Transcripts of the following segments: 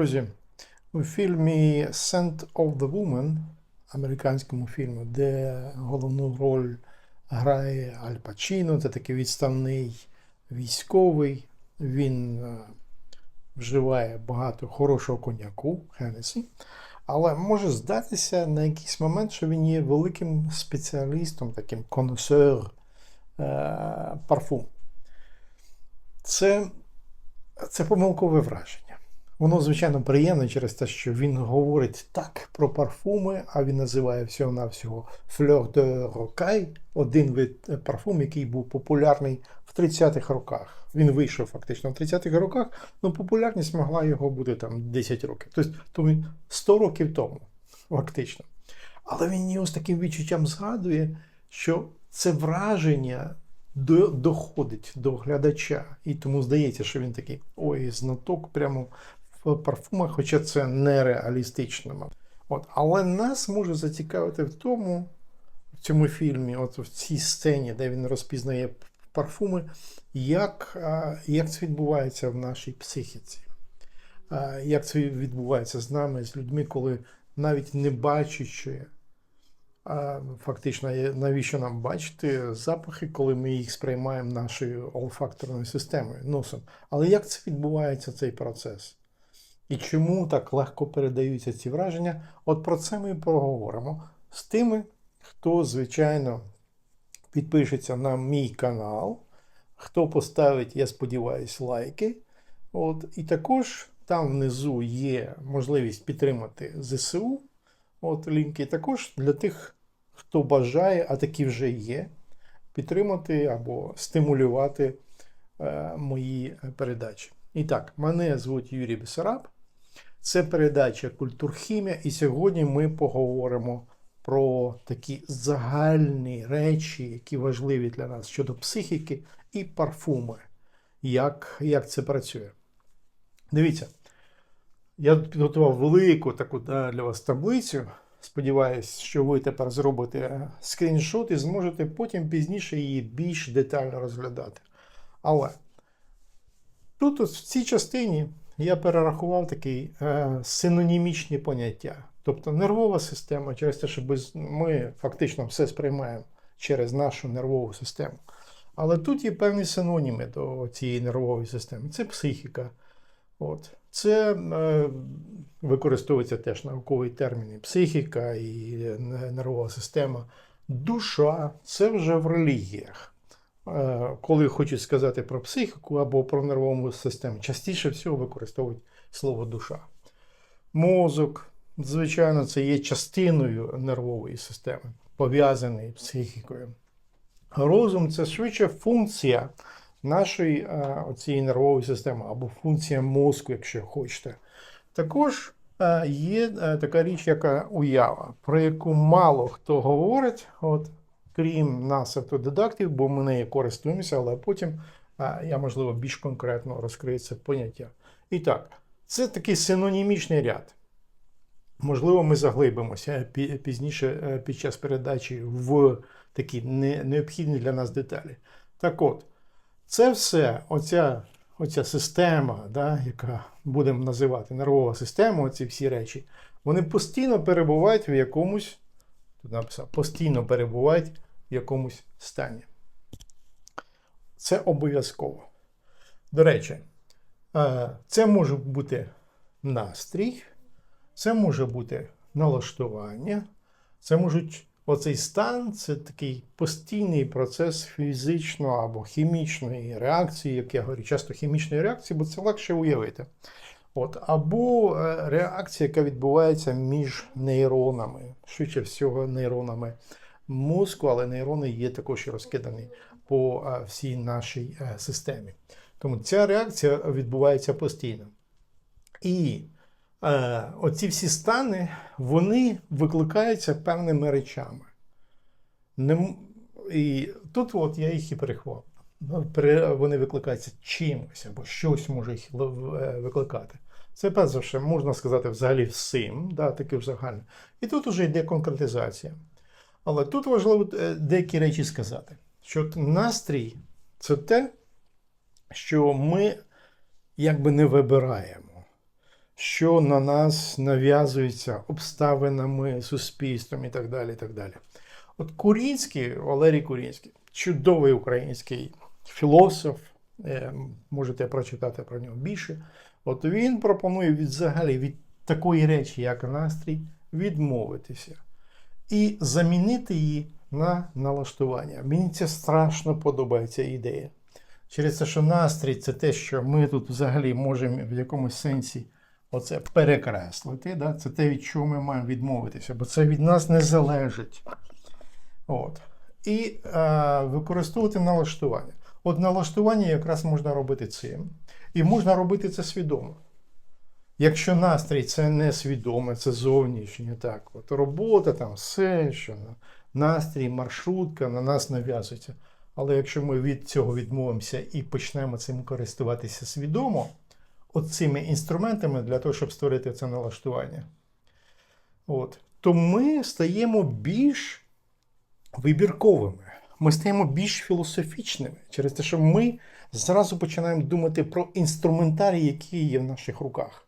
Друзі, у фільмі Scent of the Woman, американському фільмі, де головну роль грає Аль Пачіно, це такий відставний військовий. Він е, вживає багато хорошого коньяку Хеннесі, але може здатися на якийсь момент, що він є великим спеціалістом, таким коносер е, парфум. Це, це помилкове враження. Воно, звичайно, приємне через те, що він говорить так про парфуми, а він називає всього-навсього Fleur de Rocaille, один вид е, парфум, який був популярний в 30-х роках. Він вийшов фактично в 30-х роках, але популярність могла його бути там 10 років. Тобто то 100 років тому, фактично. Але він його з таким відчуттям згадує, що це враження до- доходить до глядача. І тому здається, що він такий ой, знаток прямо в парфумах, хоча це нереалістично. От. Але нас може зацікавити в тому, в цьому фільмі, от в цій сцені, де він розпізнає парфуми, як, як це відбувається в нашій психіці. Як це відбувається з нами, з людьми, коли навіть не бачачи, фактично, навіщо нам бачити запахи, коли ми їх сприймаємо нашою олфакторною системою, носом. Але як це відбувається цей процес? І чому так легко передаються ці враження? От про це ми поговоримо з тими, хто, звичайно, підпишеться на мій канал, хто поставить, я сподіваюся, лайки. От, і також там внизу є можливість підтримати ЗСУ. От лінки також для тих, хто бажає, а такі вже є, підтримати або стимулювати е, мої передачі. І так, мене звуть Юрій Бесараб. Це передача Культурхімія, і сьогодні ми поговоримо про такі загальні речі, які важливі для нас щодо психіки і парфуми. Як, як це працює? Дивіться, я підготував велику таку для вас таблицю. Сподіваюсь, що ви тепер зробите скріншот і зможете потім пізніше її більш детально розглядати. Але тут в цій частині я перерахував такі е, синонімічні поняття. Тобто нервова система, через те, що без, ми фактично все сприймаємо через нашу нервову систему. Але тут є певні синоніми до цієї нервової системи. Це психіка. От. Це е, використовується теж науковий термін психіка і нервова система. Душа це вже в релігіях. Е, коли хочуть сказати про психіку або про нервову систему, частіше всього використовують слово душа. Мозок, звичайно, це є частиною нервової системи, пов'язаний з психікою. Розум це швидше функція нашої е, оцієї нервової системи або функція мозку, якщо хочете. Також е, є така річ, яка уява, про яку мало хто говорить, от, крім нас, автодидактів, бо ми нею користуємося, але потім я, можливо, більш конкретно розкрию це поняття. І так, це такий синонімічний ряд. Можливо, ми заглибимося пізніше е, під час передачі в такі необхідні для нас деталі. Так от, це все, оця, оця система, да, яка будемо називати нервова система, оці всі речі, вони постійно перебувають в якомусь, тут написав, постійно перебувають якомусь стані. Це обов'язково. До речі, е, це може бути настрій, це може бути налаштування, це можуть оцей стан це такий постійний процес фізичної або хімічної реакції, як я говорю, часто хімічної реакції, бо це легше уявити. От, або е, реакція, яка відбувається між нейронами, швидше всього, нейронами мозку, але нейрони є також розкидані по е, всій нашій е, системі. Тому ця реакція відбувається постійно. І е, оці всі стани вони викликаються певними речами. Не, і тут от я їх і перехвалив. Ну, Вони викликаються чимось або щось може їх е, викликати. Це перш за все, можна сказати, взагалі всім, да, таке взагалі. І тут вже йде конкретизація. Але тут важливо е, деякі речі сказати. Що настрій це те, що ми якби не вибираємо. що на нас нав'язується обставинами, суспільством і так далі. І так далі. От Курінський, Валерій Курінський, чудовий український філософ, е, можете прочитати про нього більше. От він пропонує від, взагалі від такої речі, як настрій, відмовитися і замінити її на налаштування. Мені це страшно подобається ідея. Через те, що настрій це те, що ми тут взагалі можемо в якомусь сенсі оце перекреслити. Да? Це те, від чого ми маємо відмовитися, бо це від нас не залежить. От. І е, використовувати налаштування. От налаштування якраз можна робити цим. І можна робити це свідомо. Якщо настрій це не свідоме, це зовнішнє, так. От робота, там все, що настрій, маршрутка на нас нав'язується. Але якщо ми від цього відмовимося і почнемо цим користуватися свідомо, от цими інструментами для того, щоб створити це налаштування, от, то ми стаємо більш вибірковими. Ми стаємо більш філософічними через те, що ми зразу починаємо думати про інструментарій, який є в наших руках.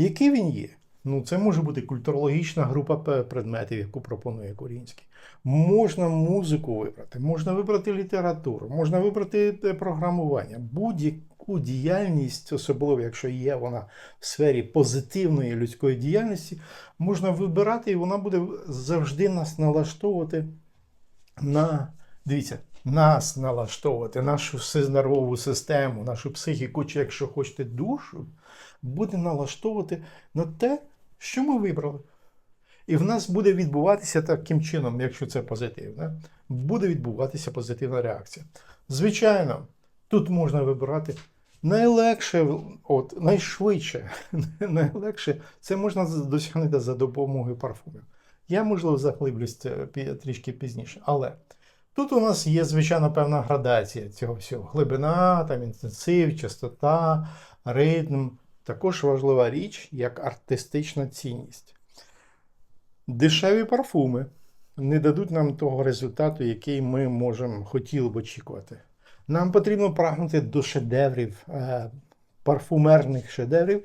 Який він є? Ну, це може бути культурологічна група предметів, яку пропонує Корінський. Можна музику вибрати, можна вибрати літературу, можна вибрати е, програмування, будь-яку діяльність, особливо якщо є вона в сфері позитивної людської діяльності, можна вибирати, і вона буде завжди нас налаштовувати на дивіться, нас налаштовувати, нашу нервову систему, нашу психіку, чи якщо хочете душу, буде налаштовувати на те, що ми вибрали. І в нас буде відбуватися таким чином, якщо це позитивне, буде відбуватися позитивна реакція. Звичайно, тут можна вибирати найлегше, от, найшвидше, найлегше це можна досягнути за допомогою парфумів. Я, можливо, заглиблюсь трішки пізніше. Але тут у нас є, звичайно, певна градація цього всього. Глибина, там, інтенсив, частота, ритм. Також важлива річ, як артистична цінність. Дешеві парфуми не дадуть нам того результату, який ми можемо хотіли б очікувати. Нам потрібно прагнути до шедеврів, е, парфумерних шедеврів,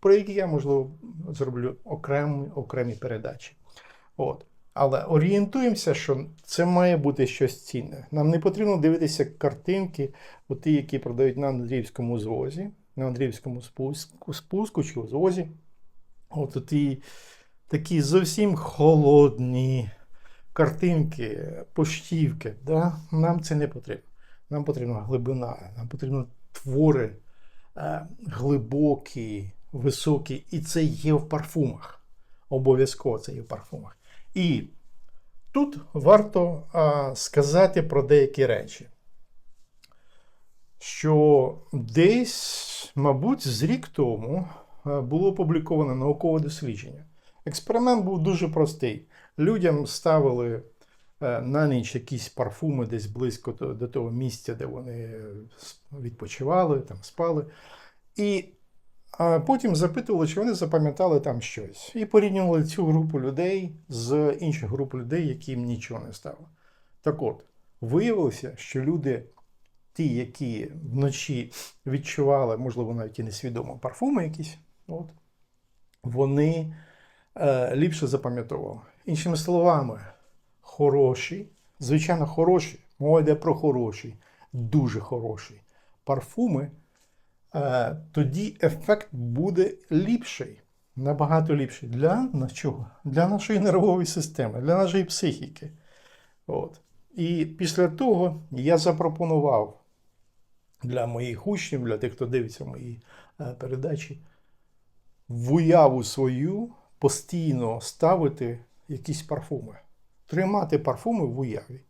про які я, можливо, зроблю окремі, окремі передачі. От. Але орієнтуємося, що це має бути щось цінне. Нам не потрібно дивитися картинки, от ті, які продають на Андріївському звозі, на Андріївському спуску, спуску чи звозі. От ті такі зовсім холодні картинки, поштівки. Да? Нам це не потрібно. Нам потрібна глибина, нам потрібно твори е, глибокі, високі, і це є в парфумах. Обов'язково це є в парфумах. І тут варто а, сказати про деякі речі, що десь, мабуть, з рік тому було опубліковано наукове дослідження. Експеримент був дуже простий. Людям ставили е, на ніч якісь парфуми десь близько до, до того місця, де вони е, відпочивали, там спали. І а потім запитували, чи вони запам'ятали там щось. І порівнювали цю групу людей з інших груп людей, яким нічого не стало. Так от, виявилося, що люди, ті, які вночі відчували, можливо, навіть і несвідомо парфуми якісь, от, вони е, ліпше запам'ятовували. Іншими словами, хороші, звичайно, хороші, мова йде про хороші, дуже хороші парфуми тоді ефект буде ліпший, набагато ліпший для, чого? для нашої нервової системи, для нашої психіки. От. І після того я запропонував для моїх учнів, для тих, хто дивиться мої е, передачі, в уяву свою постійно ставити якісь парфуми, тримати парфуми в уяві.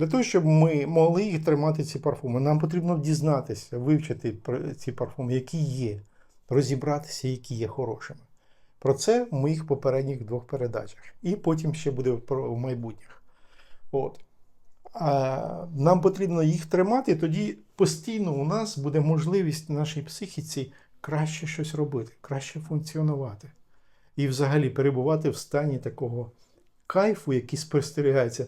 Для того, щоб ми могли їх тримати, ці парфуми, нам потрібно дізнатися, вивчити ці парфуми, які є, розібратися, які є хорошими. Про це в моїх попередніх двох передачах. І потім ще буде в майбутніх. От. А нам потрібно їх тримати, тоді постійно у нас буде можливість нашій психіці краще щось робити, краще функціонувати. І взагалі перебувати в стані такого кайфу, який спостерігається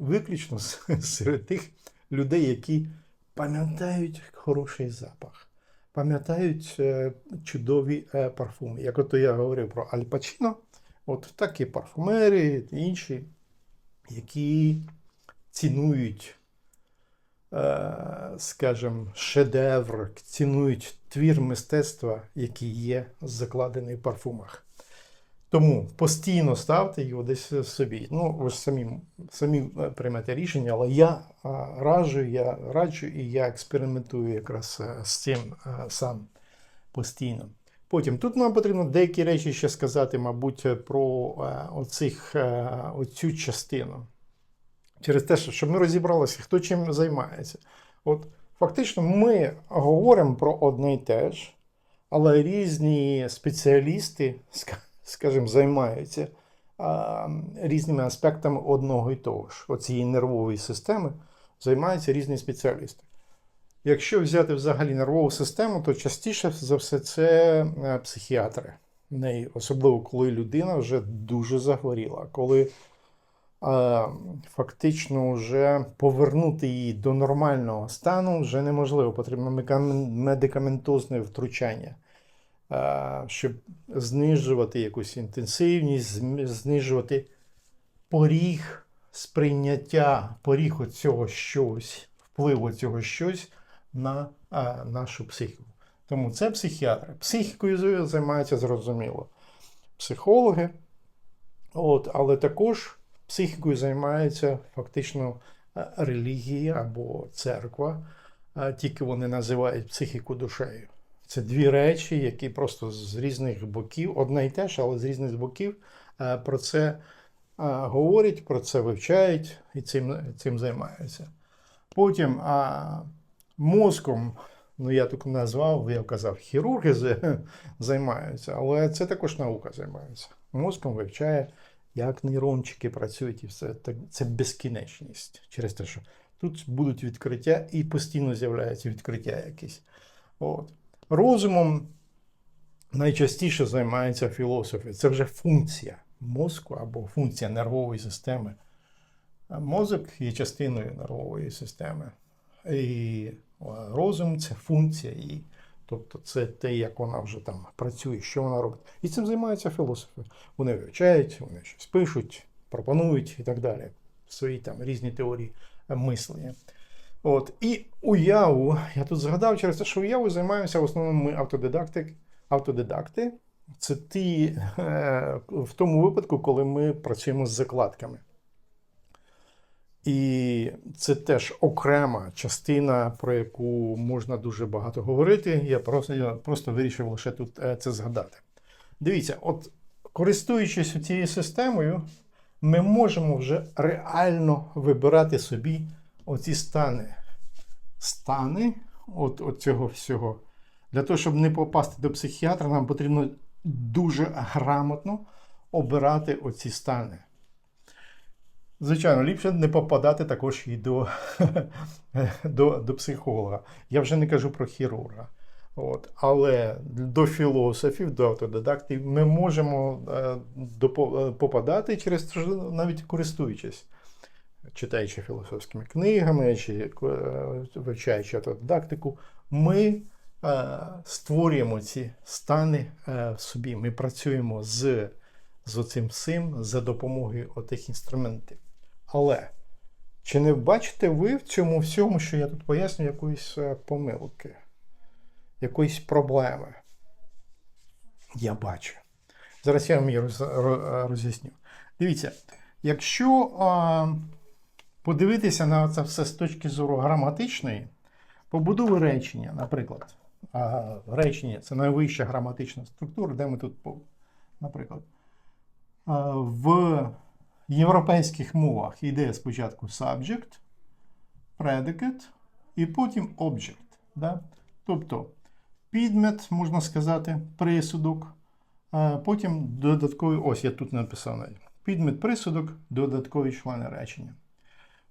виключно серед тих людей, які пам'ятають хороший запах, пам'ятають е, чудові е, парфуми. Як ото я говорив про Аль Пачино, от так і парфумери, інші, які цінують, е, скажімо, шедевр, цінують твір мистецтва, який є закладений в парфумах. Тому постійно ставте його десь собі. Ну, ви ж самі, самі е, приймете рішення, але я раджу, я раджу і я експериментую якраз е, з цим е, сам постійно. Потім тут нам потрібно деякі речі ще сказати, мабуть, про е, оцих, е, оцю частину. Через те, щоб ми розібралися, хто чим займається. От фактично ми говоримо про одне й те ж, але різні спеціалісти, ска- скажімо, займаються а, різними аспектами одного і того ж. Оцієї нервової системи займаються різні спеціалісти. Якщо взяти взагалі нервову систему, то частіше за все це е, психіатри. Особливо коли людина вже дуже захворіла, коли е, фактично вже повернути її до нормального стану вже неможливо. Потрібно медикаментозне втручання, щоб знижувати якусь інтенсивність, знижувати поріг сприйняття, поріг оцього щось, впливу цього щось на нашу психіку. Тому це психіатри. Психікою займаються зрозуміло. Психологи, от, але також психікою займається фактично е, релігія або церква, е, тільки вони називають психіку душею. Це дві речі, які просто з різних боків, одне й те ж, але з різних боків е, про це е, говорять, про це вивчають і цим, цим займаються. Потім а, мозком, ну я тут назвав, я казав, хірурги займаються, але це також наука займається. Мозком вивчає, як нейрончики працюють, і все. Так, це безкінечність через те, що тут будуть відкриття і постійно з'являються відкриття якісь. От. Розумом найчастіше займаються філософи. Це вже функція мозку або функція нервової системи. Мозок є частиною нервової системи. І розум це функція її. Тобто це те, як вона вже там працює, що вона робить. І цим займаються філософи. Вони вивчають, вони щось пишуть, пропонують і так далі. Свої там різні теорії мислення. От. І уяву, я тут згадав через те, що уяву займаємося в основному ми автодидакти. Автодидакти це ті е, в тому випадку, коли ми працюємо з закладками. І це теж окрема частина, про яку можна дуже багато говорити. Я просто, я просто вирішив лише тут е, це згадати. Дивіться, от користуючись цією системою, ми можемо вже реально вибирати собі оці стани. Стани от, от цього всього. Для того, щоб не попасти до психіатра, нам потрібно дуже грамотно обирати оці стани. Звичайно, ліпше не попадати також і до, до, до психолога. Я вже не кажу про хірурга. От. Але до філософів, до автодидактів ми можемо е, е, попадати через навіть користуючись, читаючи філософськими книгами чи е, вивчаючи автодидактику, ми е, створюємо ці стани е, в собі. Ми працюємо з, з оцим всім за допомогою отих інструментів. Але чи не бачите ви в цьому всьому, що я тут пояснюю, якоїсь помилки, якоїсь проблеми? Я бачу. Зараз я вам її роз, ро- роз'ясню. Дивіться, якщо подивитися на це все з точки зору граматичної, побудови речення, наприклад, а, речення це найвища граматична структура, де ми тут, наприклад, в європейських мовах йде спочатку subject, predicate і потім object. Да? Тобто підмет, можна сказати, присудок, потім додатковий, ось я тут написав навіть. Підмет, присудок, додаткові члени речення.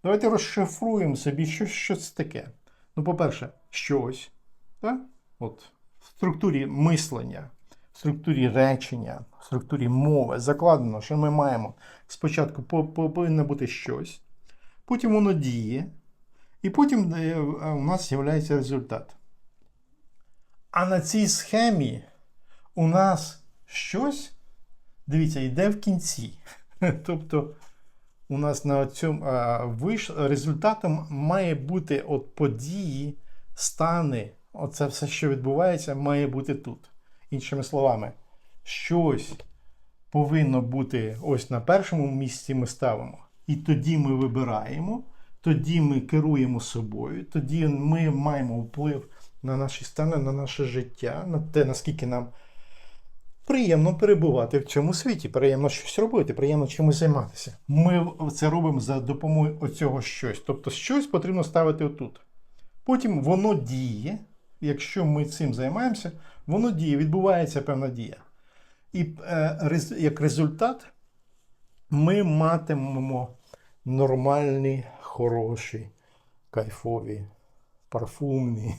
Давайте розшифруємо собі, що, що це таке. Ну, по-перше, щось. Так? От, в структурі мислення, в структурі речення, в структурі мови закладено, що ми маємо спочатку по- по- повинно бути щось, потім воно діє, і потім е, у нас з'являється результат. А на цій схемі у нас щось, дивіться, йде в кінці. Тобто у нас на цьому виш, результатом має бути от події, стани, оце все, що відбувається, має бути тут. Іншими словами, щось повинно бути ось на першому місці ми ставимо. І тоді ми вибираємо, тоді ми керуємо собою, тоді ми маємо вплив на наші стани, на наше життя, на те, наскільки нам приємно перебувати в цьому світі, приємно щось робити, приємно чимось займатися. Ми це робимо за допомогою оцього щось. Тобто щось потрібно ставити отут. Потім воно діє. Якщо ми цим займаємося, воно діє, відбувається певна дія. І е, як результат ми матимемо нормальні, хороші, кайфові, парфумні,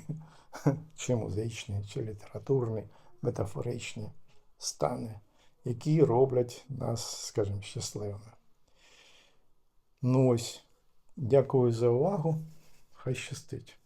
чи музичні, чи літературні, метафоричні стани, які роблять нас, скажімо, щасливими. Ну ось, дякую за увагу. Хай щастить.